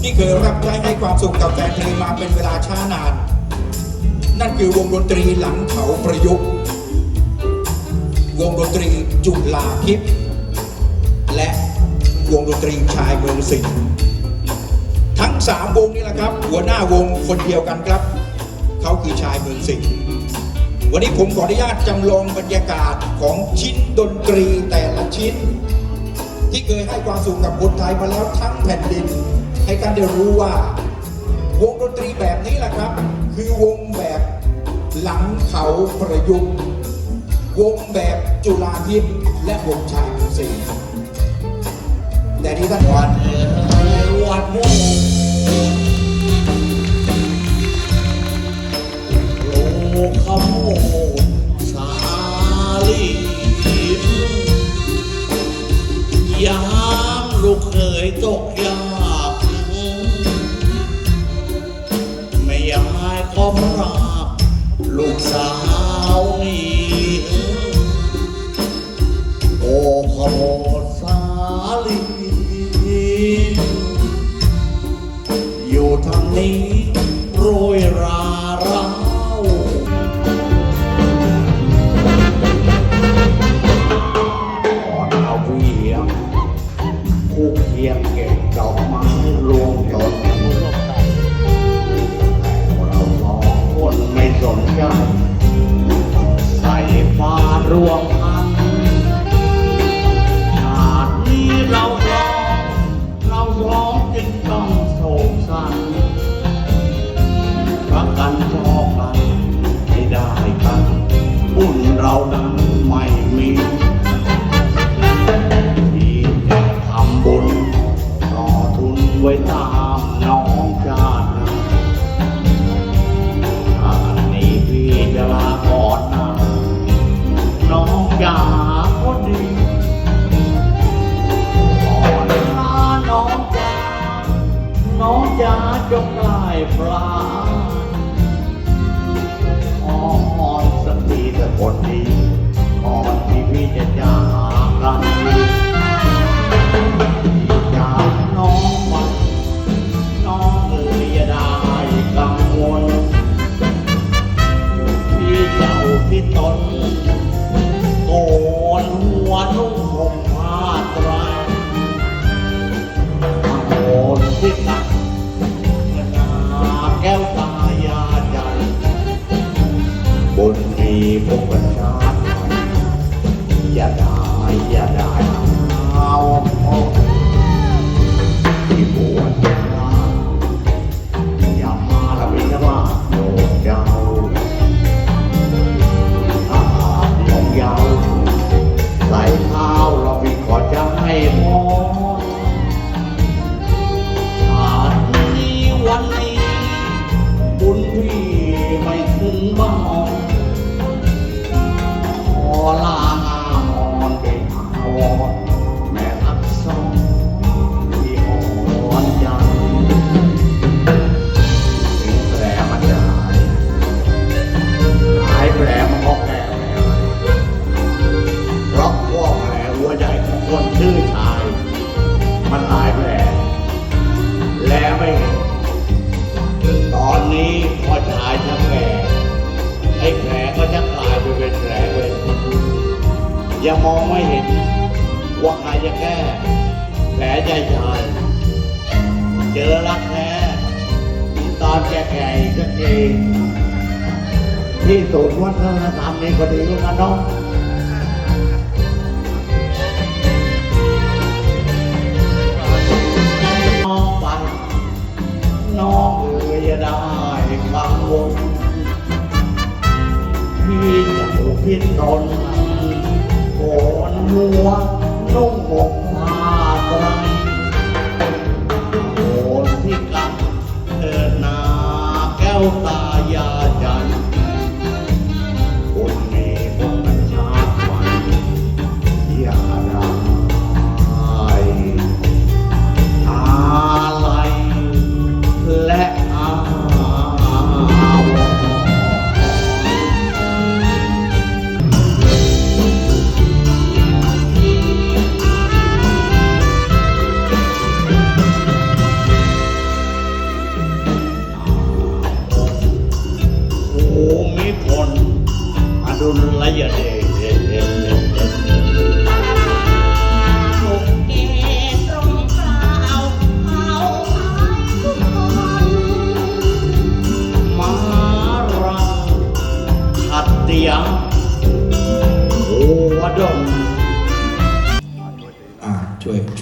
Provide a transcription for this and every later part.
ที่เคยรับใช้ให้ความสุขกับแฟนเพลงมาเป็นเวลาช้านาน นั่นคือวงดนตรีหลังเขาประยุกต์ วงดนตรีจุฬาทิพย์และวงดนตรีชายเมืองสิงห์ทั้งสามวงนี่แหละครับ หัวหน้าวงคนเดียวกันครับ เขาคือชายเมืองสิงห์วันนี้ผมขออนุญาตจำลองบรรยากาศของชิ้นดนตรีแต่ละชิ้น ที่เคยให้ความสุขกับคนไทยมาแล้วทั้งแผ่นดิน ให้กันได้รู้ว่าวงดนตรีแบบนี้แหละครับ คือวงแบบหลังเขาประยุกต์วงแบบจุฬาทิพย์และวงชายเมืองสิงห์แต่ที่ท่านวันวัดโมโลขโมสาลียามลูกเคยตกยา ผมรักลูกสาวนี่โอ้ขโมยสาลีอยู่ทางนี้ วงพันชาตินี้เราสอง เราสองจึงต้องโศกสันรักกันชอบกันให้ได้กันบุญเรานั้นไม่มีที่จะทำบุญต่อทุนไว้ตา จ๋าจงได้ปลาอ้อนสักทีแต่คนดีก่อนที่พี่จะจากกันจากน้องวันน้องเอ๋ยอย่าได้กังวลพี่เจ้าพี่ตน ว่าใครจะแก้แผลใจชายเจอรักแท้ตอนแก่ๆอีกสักทีที่ศูนย์วัฒนธรรมนี่ก็ดีนะน้องน้องไปน้องเอ๋ยได้กังวลพี่จะพินตนโกนหัว นุ่ง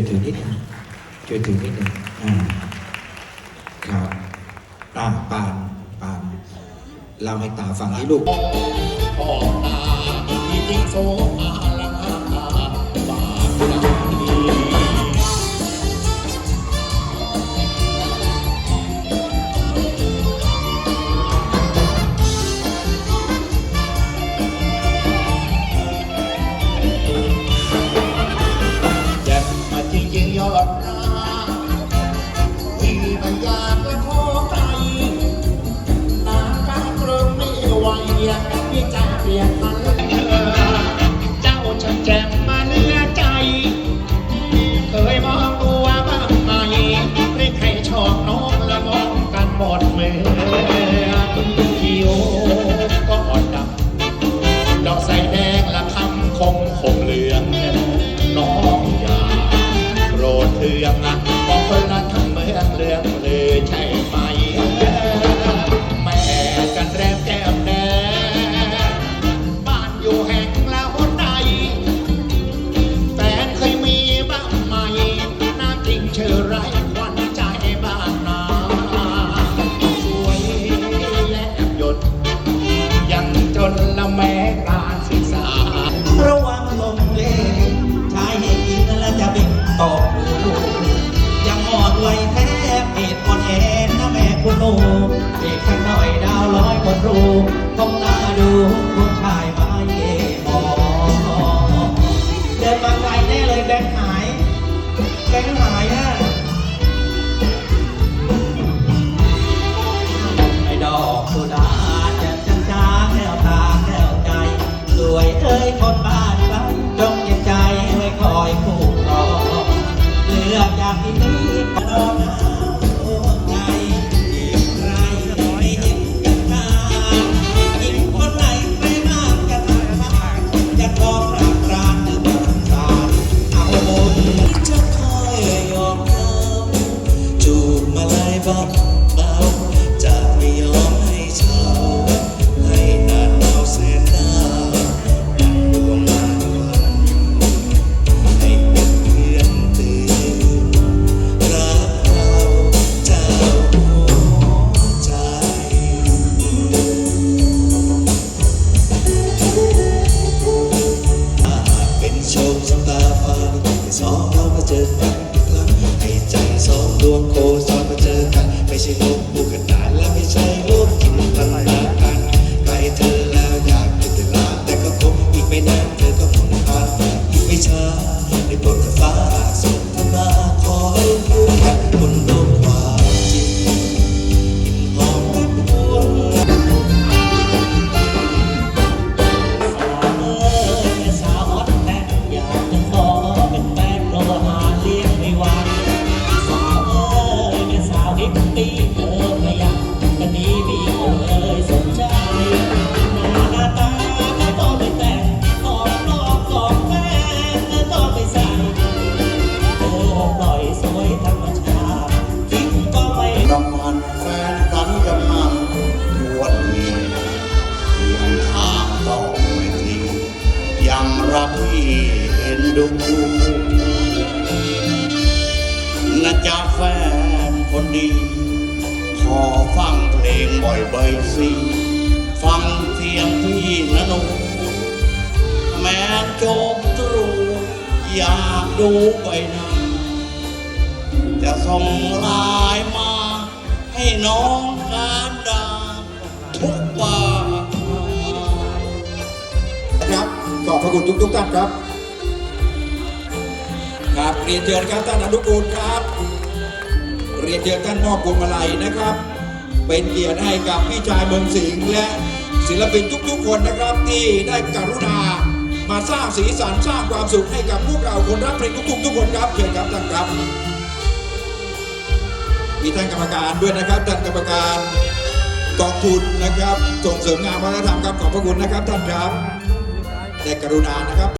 วยถือนิดหนึ่งช่วยถือนิดหนึ่งครับอ่าปานปานเราให้ตาฟังให้ลูกออกตาที่โซอาลาบา จอกันอีกครั้งให้ใจสองดวงโคจรมาเจอกัน ไม่ใช่ลม นะจ๊าแฟนคนดี ขอฟังเพลงบ่อยๆสิ ฟังเสียงพี่นะหนูแม้จบตรูอยากดูใบหน้าจะส่งลายมาให้น้องกานดาทุกวันครับขอบพระคุณทุกทุกท่านครับ เรียนเชิญครับท่านอนุกูลครับ เรียนเชิญท่านมอบพวงมาลัยนะครับ เป็นเกียรติให้กับพี่ชายเมืองสิงห์และศิลปินทุกๆ คนนะครับที่ได้กรุณามาสร้างสีสันสร้างความสุขให้กับพวกเราคนรักเพลงทุกๆทุกคนครับเชิญครับท่านครับ มีท่านกรรมการด้วยนะครับท่านกรรมการกองทุนนะครับส่งเสริมงานวัฒนธรรมครับขอบพระคุณนะครับท่านครับ แต่กรุณานะครับ